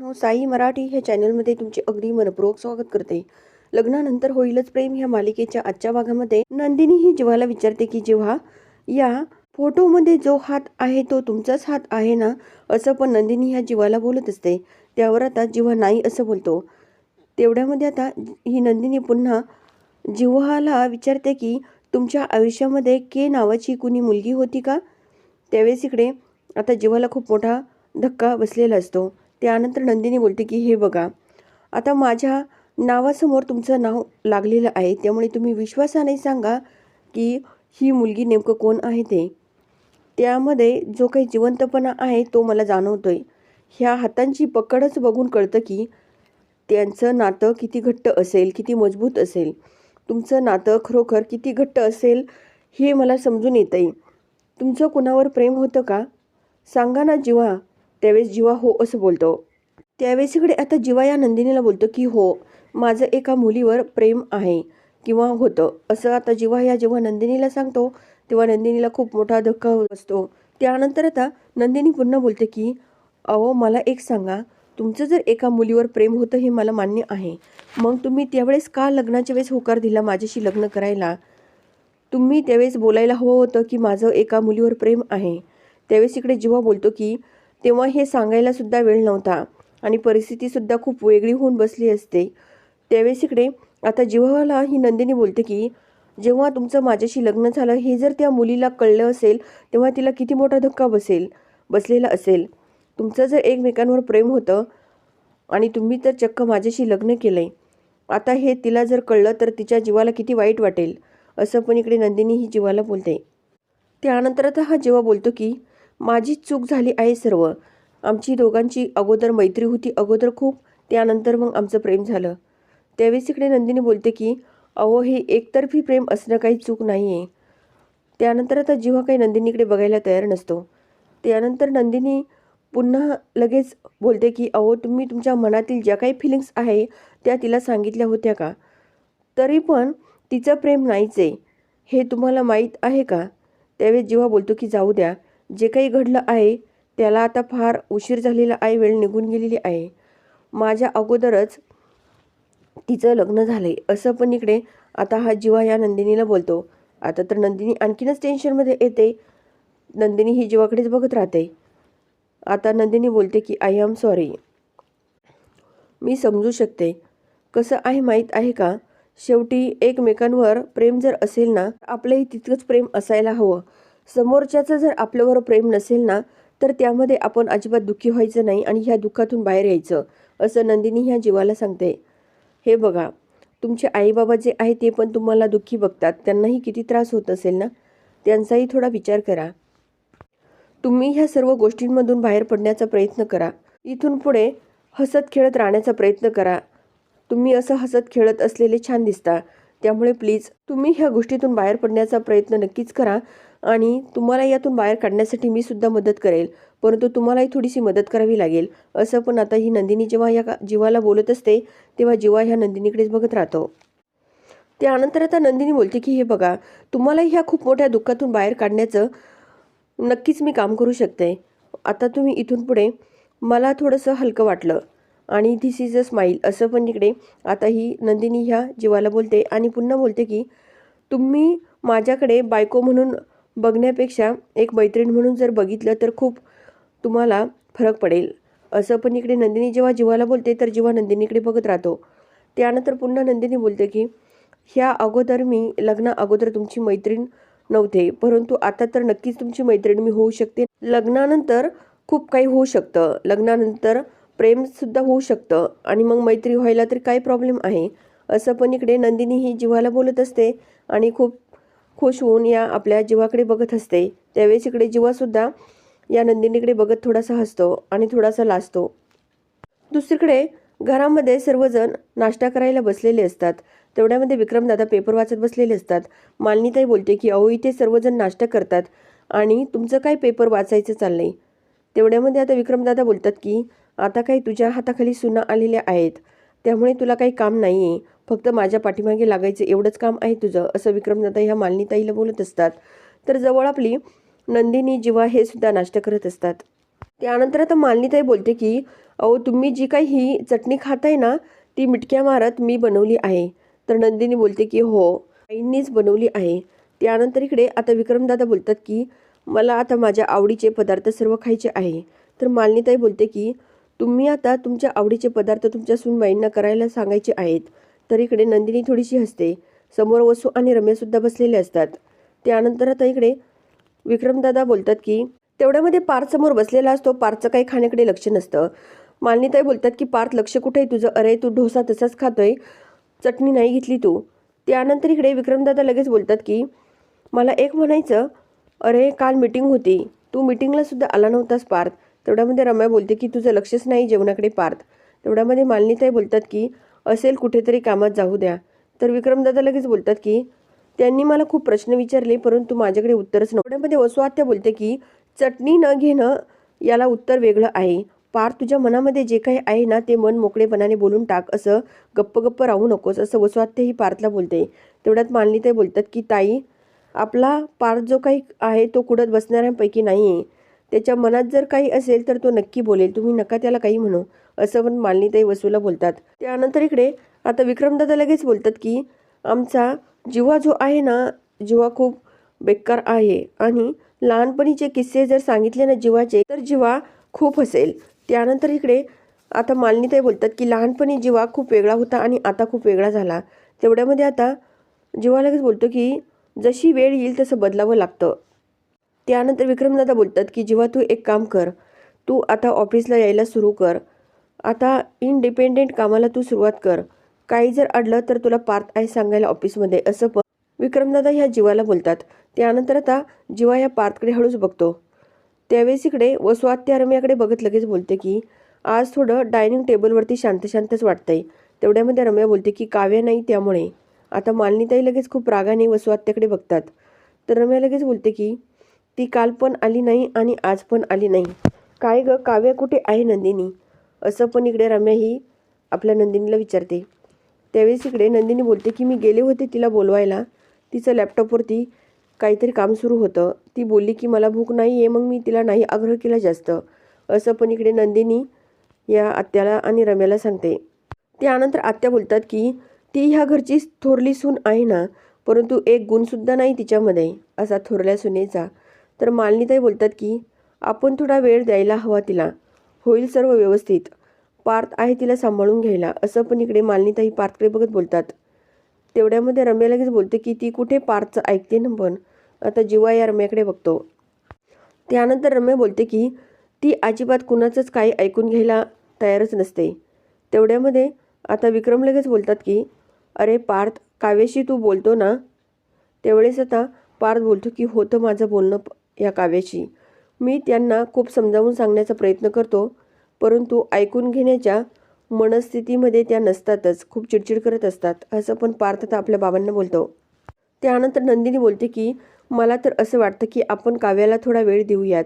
No Sai Marathi ह्या चॅनलमध्ये तुमचे अगदी मनपूर्वक स्वागत करते. लग्नानंतर होईलच प्रेम ह्या मालिकेच्या आजच्या भागामध्ये. नंदिनी ही जीवाला विचारते की जेव्हा या फोटोमध्ये जो हात आहे तो तुमचाच हात आहे ना? असं पण नंदिनी ह्या जीवाला बोलत असते. त्यावर आता जिव्हा नाही असं बोलतो. तेवढ्यामध्ये आता ही नंदिनी पुन्हा जिव्हाला विचारते की तुमच्या आयुष्यामध्ये के नावाची कुणी मुलगी होती का? त्यावेळेस इकडे आता जीवाला खूप मोठा धक्का बसलेला असतो. त्यानंतर नंदिनी बोलते की हे बघा आता माझ्या नावासमोर तुमचं नाव लागलेलं आहे. त्यामुळे तुम्ही विश्वासाने सांगा की ही मुलगी नेमकं कोण आहे ते. त्यामध्ये जो काही जिवंतपणा आहे तो मला जाणवतोय. ह्या हातांची पकडच बघून कळतं की त्यांचं नातं किती घट्ट असेल किती मजबूत असेल. तुमचं नातं खरोखर किती घट्ट असेल हे मला समजून येतं आहे तुमचं कुणावर प्रेम होतं का? सांगा ना जीवा. त्यावेळेस जीवा हो असं बोलतो. त्यावेळेस इकडे आता जीवा या नंदिनीला बोलतो की हो माझं एका मुलीवर प्रेम आहे किंवा होतं. असं आता जेव्हा या जेव्हा नंदिनीला सांगतो तेव्हा नंदिनीला खूप मोठा धक्का असतो त्यानंतर आता नंदिनी पुन्हा बोलते की अहो मला एक सांगा. तुमचं जर एका मुलीवर प्रेम होतं हे मला मान्य आहे. मग तुम्ही त्यावेळेस का लग्नाच्या वेळेस होकार दिला माझ्याशी लग्न करायला? तुम्ही त्यावेळेस बोलायला हवं होतं की माझं एका मुलीवर प्रेम आहे. त्यावेळेस इकडे जेव्हा बोलतो की तेव्हा हे सांगायला सुद्धा वेळ नव्हता आणि परिस्थितीसुद्धा खूप वेगळी होऊन बसली असते. त्यावेळेस इकडे आता जेव्हाला ही नंदिनी बोलते की जेव्हा तुमचं माझ्याशी लग्न झालं हे जर त्या मुलीला कळलं असेल तेव्हा तिला किती मोठा धक्का बसेल बसलेला असेल. तुमचं जर एकमेकांवर प्रेम होतं आणि तुम्ही तर चक्क माझ्याशी लग्न केलं आहे आता हे तिला जर कळलं तर तिच्या जीवाला किती वाईट वाटेल असं पण इकडे नंदिनी ही जीवाला बोलते. त्यानंतर आता हा जेव्हा बोलतो की माझी चूक झाली आहे सर्व. आमची दोघांची अगोदर मैत्री होती अगोदर खूप त्यानंतर मग आमचं प्रेम झालं. त्यावेळेस इकडे नंदिनी बोलते की अहो हे एकतर्फी प्रेम असणं काही चूक नाही आहे त्यानंतर आता जेव्हा काही नंदिनीकडे बघायला तयार नसतो. त्यानंतर नंदिनी पुन्हा लगेच बोलते की अहो तुम्ही तुमच्या मनातील ज्या काही फिलिंग्स आहे त्या तिला सांगितल्या होत्या का? तरी पण तिचं प्रेम नाहीच आहे. हे तुम्हाला माहीत आहे का? त्यावेळेस जेव्हा बोलतो की जाऊ द्या. जे काही घडलं आहे त्याला आता फार उशीर झालेला आहे वेळ निघून गेलेली आहे. माझ्या अगोदरच तिचं लग्न झालं आहे असं पण इकडे आता हा जीवा या नंदिनीला बोलतो. आता तर नंदिनी आणखीनच टेन्शनमध्ये येते. नंदिनी ही जीवाकडेच बघत राहते. आता नंदिनी बोलते की आय एम सॉरी मी समजू शकते. कसं आहे माहीत आहे का? शेवटी एकमेकांवर प्रेम जर असेल ना आपलंही तितकंच प्रेम असायला हवं. समोरच्याचं जर आपल्यावर प्रेम नसेल ना तर त्यामध्ये आपण अजिबात दुःखी व्हायचं नाही आणि ह्या दुःखातून बाहेर यायचं असं नंदिनी ह्या जीवाला सांगते. हे बघा तुमचे आईबाबा जे आहे ते पण तुम्हाला दुःखी बघतात त्यांनाही किती त्रास होत असेल ना? त्यांचाही थोडा विचार करा. तुम्ही ह्या सर्व गोष्टींमधून बाहेर पडण्याचा प्रयत्न करा. इथून पुढे हसत खेळत राहण्याचा प्रयत्न करा. तुम्ही असं हसत खेळत असलेले छान दिसता. त्यामुळे प्लीज तुम्ही ह्या गोष्टीतून बाहेर पडण्याचा प्रयत्न नक्कीच करा आणि तुम्हाला यातून बाहेर काढण्यासाठी मी सुद्धा मदत करेल. परंतु तुम्हालाही थोडीशी मदत करावी लागेल. असं पण आता ही नंदिनी जेव्हा या का- जीवाला बोलत असते तेव्हा जीवा ह्या नंदिनीकडेच बघत राहतो. त्यानंतर आता नंदिनी बोलते की हे बघा तुम्हाला ह्या खूप मोठ्या दुःखातून बाहेर काढण्याचं नक्कीच मी काम करू शकते. आता तुम्ही इथून पुढे मला थोडंसं हलकं वाटलं. आणि धिस इज अ स्माईल असं पण इकडे आता ही नंदिनी ह्या जीवाला बोलते आणि पुन्हा बोलते की तुम्ही माझ्याकडे बायको म्हणून बघण्यापेक्षा एक मैत्रीण म्हणून जर बघितलं तर खूप तुम्हाला फरक पडेल. असं पण इकडे नंदिनी जेव्हा जीवाला बोलते तर जेव्हा नंदिनीकडे बघत राहतो. त्यानंतर पुन्हा नंदिनी बोलते की ह्या अगोदर मी लग्ना अगोदर तुमची मैत्रीण नव्हते परंतु आता तर नक्कीच तुमची मैत्रीण मी होऊ शकते. लग्नानंतर खूप काही होऊ शकतं. लग्नानंतर प्रेमसुद्धा होऊ शकतं आणि मग मैत्री व्हायला तर काय प्रॉब्लेम आहे. असं पण इकडे नंदिनी ही जीवाला बोलत असते आणि खूप खुश होऊन या आपल्या जीवाकडे बघत असते. त्यावेळेस इकडे जीवासुद्धा या नंदिनीकडे बघत थोडासा हसतो आणि थोडासा लाजतो. दुसरीकडे घरामध्ये सर्वजण नाश्ता करायला बसलेले असतात. तेवढ्यामध्ये विक्रमदादा पेपर वाचत बसलेले असतात. मालनीताई बोलते की अहो इथे सर्वजण नाश्ता करतात आणि तुमचं काय पेपर वाचायचं चाललंय? तेवढ्यामध्ये आता विक्रमदादा बोलतात की आता काही तुझ्या हाताखाली सुना आलेल्या आहेत. त्यामुळे तुला काही काम नाही आहे फक्त माझ्या पाठीमागे लागायचं एवढंच काम आहे तुझं असं विक्रमदादा ह्या मालिनीताईला बोलत असतात. तर जवळ आपली नंदिनी जीवा हे सुद्धा नाश्ता करत असतात. त्यानंतर आता मालिनीताई बोलते की अहो तुम्ही जी काही ही चटणी खाताय ना ती मिटक्या मारत मी बनवली आहे. तर नंदिनी बोलते की हो आईंनीच बनवली आहे. त्यानंतर इकडे आता विक्रमदादा बोलतात की मला आता माझ्या आवडीचे पदार्थ सर्व खायचे आहे. तर मालिनीताई बोलते की तुम्ही आता तुमच्या आवडीचे पदार्थ तुमच्या सुनबाईंना करायला सांगायचे आहेत तर इकडे नंदिनी थोडीशी हसते. समोर वसू आणि रम्यासुद्धा बसलेले असतात. त्यानंतर आता इकडे विक्रमदादा बोलतात की तेवढ्यामध्ये पार्थ समोर बसलेला असतो पार्थचं काही खाण्याकडे लक्ष नसतं. मालिनीताई बोलतात की पार्थ लक्ष कुठे आहे तुझं? अरे तू डोसा तसाच खातोय. चटणी नाही घेतली तू. त्यानंतर इकडे विक्रमदादा लगेच बोलतात की मला एक म्हणायचं. अरे काल मीटिंग होती. तू मीटिंगला सुद्धा आला नव्हतास पार्थ. तेवढ्यामध्ये रम्या बोलते की तुझं लक्षच नाही जेवणाकडे पार्थ. तेवढ्यामध्ये मालिनीताई बोलतात की असेल कुठेतरी कामात जाऊ द्या. तर विक्रमदादा लगेच बोलतात की त्यांनी मला खूप प्रश्न विचारले परंतु माझ्याकडे उत्तरच नव्हतं. तेवढ्यामध्ये वसुआत्या बोलते की चटणी न घेणं याला उत्तर वेगळं आहे. पार तुझ्या मनामध्ये जे काही आहे ना ते मन मोकळेपणाने बोलून टाक असं गप्प गप्प राहू नकोस असं वसुआत्या ही पार्थला बोलते. तेवढ्यात मालिनीताई बोलतात की ताई आपला पार्थ जो काही आहे तो कुडत बसणाऱ्यांपैकी नाही आहे त्याच्या मनात जर काही असेल तर तो नक्की बोलेल. तुम्ही नका त्याला काही म्हणू. असं पण मालिनीताई वसूला बोलतात. त्यानंतर इकडे आता विक्रमदादा लगेच बोलतात की आमचा जिवा जो आहे ना जिवा खूप बेकार आहे. आणि लहानपणीचे किस्से जर सांगितले ना जीवाचे तर जीवा खूप हसेल. त्यानंतर इकडे आता मालिनीताई बोलतात की लहानपणी जीवा खूप वेगळा होता आणि आता खूप वेगळा झाला. तेवढ्यामध्ये आता जीवा लगेच बोलतो की जशी वेळ येईल तसं बदलावं लागतं. त्यानंतर विक्रमदादा बोलतात की जेव्हा तू एक काम कर तू आता ऑफिसला यायला सुरू कर. आता इंडिपेंडेंट कामाला तू सुरुवात कर. काही जर अडलं तर तुला पार्थ आहे सांगायला ऑफिसमध्ये असं पण विक्रमदादा ह्या जीवाला बोलतात. त्यानंतर आता जीवा या पार्थकडे हळूच बघतो. त्यावेळेस इकडे वसुआत्या रम्याकडे बघत लगेच बोलते की आज थोडं डायनिंग टेबलवरती शांत शांतच वाटतंय. तेवढ्यामध्ये रम्या बोलते की काव्य नाही त्यामुळे. आता मालिनीताई लगेच खूप रागाने वसुआत्याकडे बघतात. तर रम्या लगेच बोलते की ती काल पण आली नाही आणि आज पण आली नाही. काय ग काव्य कुठे आहे नंदिनी? असं पण इकडे रम्या ही आपल्या नंदिनीला विचारते. त्यावेळेस इकडे नंदिनी बोलते की मी गेले होते तिला बोलवायला. तिचं लॅपटॉपवरती काहीतरी काम सुरू होतं. ती बोलली की मला भूक नाही आहे मग मी तिला नाही आग्रह केला जास्त. असं पण इकडे नंदिनी या आत्याला आणि रम्याला सांगते. त्यानंतर आत्या बोलतात की ती ह्या घरची थोरली सून आहे ना परंतु एक गुणसुद्धा नाही तिच्यामध्ये. असा थोरल्या सुनेचा तर मालिनीताई बोलतात की आपण थोडा वेळ द्यायला हवा तिला. होईल सर्व व्यवस्थित. पार्थ आहे तिला सांभाळून घ्यायला. असं पण इकडे मालिनीताई पार्थकडे बघत बोलतात. तेवढ्यामध्ये रम्या लगेच बोलते की ती कुठे पार्थचं ऐकते ना पण. आता जीवा या रम्याकडे बघतो. त्यानंतर रम्या बोलते की ती अजिबात कुणाचंच काही ऐकून घ्यायला तयारच नसते. तेवढ्यामध्ये आता विक्रम लगेच बोलतात की अरे पार्थ काव्याशी तू बोलतो ना? तेवढेच आता पार्थ बोलतो की होतं माझं बोलणं या काव्याशी मी त्यांना खूप समजावून सांगण्याचा प्रयत्न करतो परंतु ऐकून घेण्याच्या मनस्थितीमध्ये त्या नसतातच खूप चिडचिड करत असतात असं पण पार्थ आता आपल्या बाबांना बोलतो. त्यानंतर नंदिनी बोलते की मला तर असं वाटतं की आपण काव्याला थोडा वेळ देऊयात.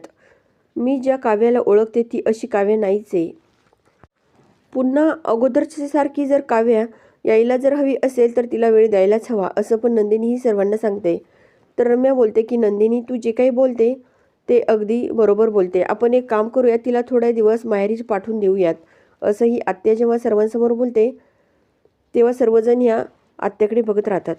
मी ज्या काव्याला ओळखते ती अशी काव्य नाहीच आहे. पुन्हा अगोदरच्यासारखी जर काव्या यायला जर हवी असेल तर तिला वेळ द्यायलाच हवा असं पण नंदिनी ही सर्वांना सांगते. तर रम्या बोलते की नंदिनी तू जे काही बोलते ते अगदी बरोबर बोलते. आपण एक काम करूया तिला थोडे दिवस माहेरीच पाठवून देऊयात. असंही आत्या जेव्हा सर्वांसमोर बोलते तेव्हा सर्वजण या आत्याकडे बघत राहतात.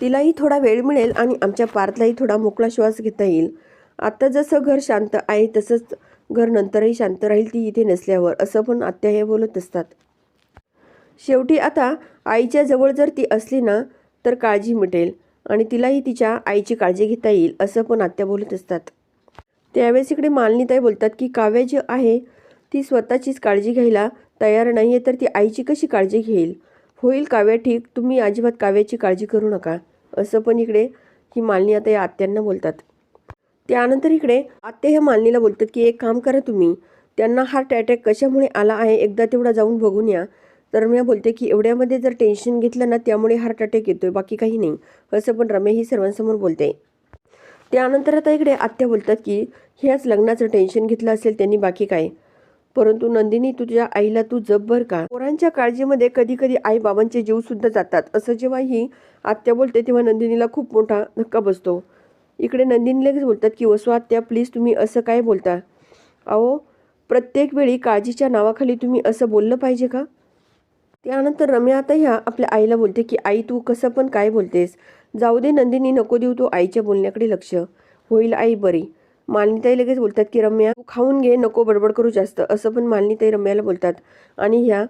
तिलाही थोडा वेळ मिळेल आणि आमच्या पार्थलाही थोडा मोकळा श्वास घेता येईल. आत्ता जसं घर शांत आहे तसंच घर नंतरही शांत राहील ती इथे नसल्यावर असं पण आत्या हे बोलत असतात. शेवटी आता आईच्या जवळ जर ती असली ना तर काळजी मिटेल. आणि तिलाही तिच्या आईची काळजी घेता येईल असं पण आत्या बोलत असतात. त्यावेळेस इकडे मालनीताई बोलतात की काव्य जी आहे ती स्वतःचीच काळजी घ्यायला तयार नाही आहे तर ती आईची कशी काळजी घेईल? होईल काव्य ठीक तुम्ही अजिबात काव्याची काळजी करू नका असं पण इकडे ही मालिनी आता या आत्यांना बोलतात. त्यानंतर इकडे आत्या ह्या मालनीला बोलतात की एक काम करा तुम्ही त्यांना हार्ट अटॅक कशामुळे आला आहे एकदा तेवढा जाऊन बघून या. तर रम्या बोलते की एवढ्यामध्ये जर टेन्शन घेतलं ना त्यामुळे हार्ट अटॅक येतोय बाकी काही नाही. असं पण रम्या ही सर्वांसमोर बोलते. त्यानंतर आता इकडे आत्या बोलतात की ह्याच लग्नाचं टेन्शन घेतलं असेल त्यांनी बाकी काय? परंतु नंदिनी तुझ्या आईला तू जब्बर का? पोरांच्या काळजीमध्ये कधी कधी आई बाबांचे जीव सुद्धा जातात. असं जेव्हा ही आत्या बोलते तेव्हा नंदिनीला खूप मोठा धक्का बसतो. इकडे नंदिनी लगेच बोलतात की वसू आत्या प्लीज तुम्ही असं काय बोलता? अहो प्रत्येक वेळी काळजीच्या नावाखाली तुम्ही असं बोललं पाहिजे का? त्यानंतर रम्या आता ह्या आपल्या आईला बोलते की आई तू कसं पण काय बोलतेस? जाऊ दे नंदिनी नको देऊ तू आईच्या बोलण्याकडे लक्ष. होईल आई बरी. मालिनीताई लगेच बोलतात की रम्या तू खाऊन घे नको बडबड करू जास्त. असं पण मालिनीताई रम्याला बोलतात. आणि ह्या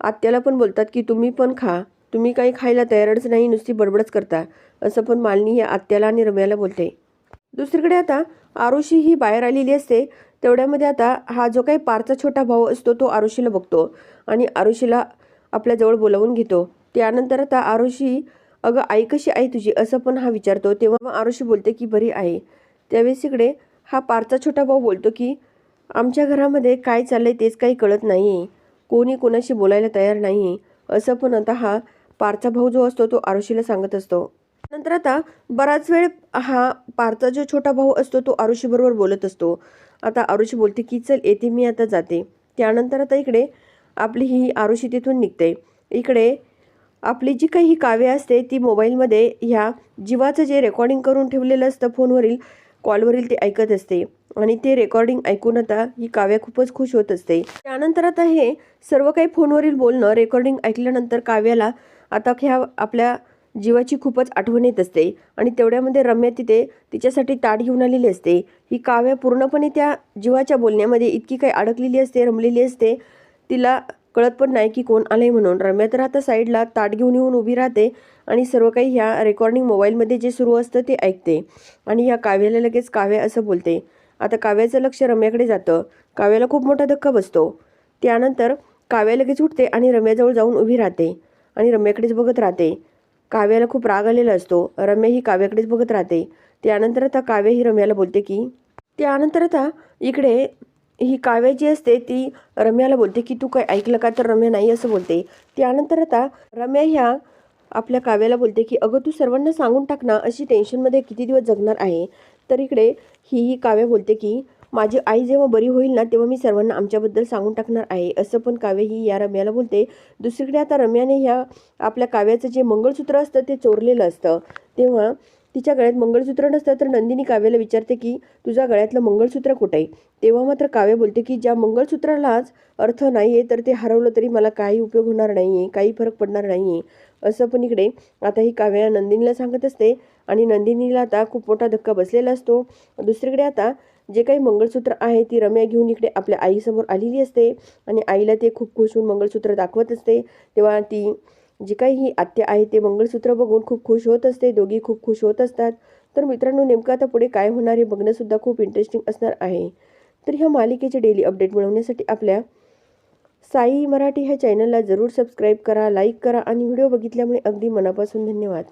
आत्याला पण बोलतात की तुम्ही पण खा. तुम्ही काही खायला तयारच नाही नुसती बडबडच करता. असं पण मालिनी या आत्याला आणि रम्याला बोलते. दुसरीकडे आता आरुषी ही बाहेर आलेली असते. तेवढ्यामध्ये आता हा जो काही पारचा छोटा भाऊ असतो तो आरुषीला बघतो. आणि आरुषीला आपल्याजवळ बोलावून घेतो. त्यानंतर आता आरुषी अगं आई कशी आहे तुझी असं पण हा विचारतो. तेव्हा मग आरुषी बोलते की बरी आहे. त्यावेळेस इकडे हा पारचा छोटा भाऊ बोलतो की आमच्या घरामध्ये काय चाललंय तेच काही कळत नाही. कोणी कोणाशी बोलायला तयार नाही. असं पण आता हा पारचा भाऊ जो असतो तो आरुषीला सांगत असतो. नंतर आता बराच वेळ हा पारचा जो छोटा भाऊ असतो तो आरुषीबरोबर बोलत असतो. आता आरुषी बोलते की चल येते मी आता जाते. त्यानंतर आता इकडे आपली ही आरुषी तिथून निघते. इकडे आपली जी काही ही काव्य असते ती मोबाईलमध्ये ह्या जीवाचं जे रेकॉर्डिंग करून ठेवलेलं असतं फोनवरील कॉलवरील ते ऐकत असते. आणि ते रेकॉर्डिंग ऐकून आता ही काव्य खूपच खुश होत असते. त्यानंतर आता हे सर्व काही फोनवरील बोलणं रेकॉर्डिंग ऐकल्यानंतर काव्याला आता ह्या आपल्या जीवाची खूपच आठवण येत असते. आणि तेवढ्यामध्ये रम्या तिथे तिच्यासाठी ताट घेऊन आलेली असते. ही काव्य पूर्णपणे त्या जीवाच्या बोलण्यामध्ये इतकी काही अडकलेली असते रमलेली असते. तिला कळत पण नाही की कोण आलंय म्हणून. रम्या तर आता साईडला ताट घेऊन येऊन उभी राहते आणि सर्व काही ह्या रेकॉर्डिंग मोबाईलमध्ये जे सुरू असतं ते ऐकते. आणि ह्या काव्याला लगेच काव्य असं बोलते. आता काव्याचं लक्ष रम्याकडे जातं. काव्याला खूप मोठा धक्का बसतो. त्यानंतर काव्या लगेच उठते आणि रम्याजवळ जाऊन उभी राहते आणि रम्याकडेच बघत राहते. काव्याला खूप राग आलेला असतो. रम्या ही काव्याकडेच बघत राहते. त्यानंतर आता काव्या ही रम्याला बोलते की त्यानंतर आता इकडे ही काव्य जी असते ती रम्याला बोलते की तू काय ऐकलं का तर रम्या नाही? असं बोलते. त्यानंतर आता रम्या ह्या आपल्या काव्याला बोलते की अगं तू सर्वांना सांगून टाक ना अशी टेन्शनमध्ये किती दिवस जगणार आहे? तर इकडे ही ही काव्य बोलते की माझी आई जेव्हा बरी होईल ना तेव्हा मी सर्वांना आमच्याबद्दल सांगून टाकणार आहे. असं पण काव्य ही या रम्याला बोलते. दुसरीकडे आता रम्याने ह्या आपल्या काव्याचं जे मंगळसूत्र असतं ते चोरलेलं असतं. तेव्हा तिच्या गळ्यात मंगळसूत्र नसतं तर नंदिनी काव्याला विचारते की तुझ्या गळ्यातलं मंगळसूत्र कुठे आहे? तेव्हा मात्र काव्य बोलते की ज्या मंगळसूत्रालाच अर्थ नाही आहे तर ते हरवलं तरी मला काही उपयोग होणार नाही आहे काही फरक पडणार नाही आहे असं पण इकडे आता ही काव्या नंदिनीला सांगत असते आणि नंदिनीला आता खूप मोठा धक्का बसलेला असतो. दुसरीकडे आता जे काही मंगळसूत्र आहे ती रम्या घेऊन इकडे आपल्या आईसमोर आलेली असते आणि आईला ते खूप खुश होऊन मंगळसूत्र दाखवत असते. तेव्हा ती जी काही ही आत्या आहे ते मंगळसूत्र बघून खूप खुश होत असते. दोघी खूप खुश होत असतात. तर मित्रांनो नेमकं आता पुढे काय होणार हे बघणंसुद्धा खूप इंटरेस्टिंग असणार आहे. तर ह्या मालिकेचे डेली अपडेट मिळवण्यासाठी आपल्या साई मराठी ह्या चॅनलला जरूर सबस्क्राईब करा लाईक करा आणि व्हिडिओ बघितल्यामुळे अगदी मनापासून धन्यवाद.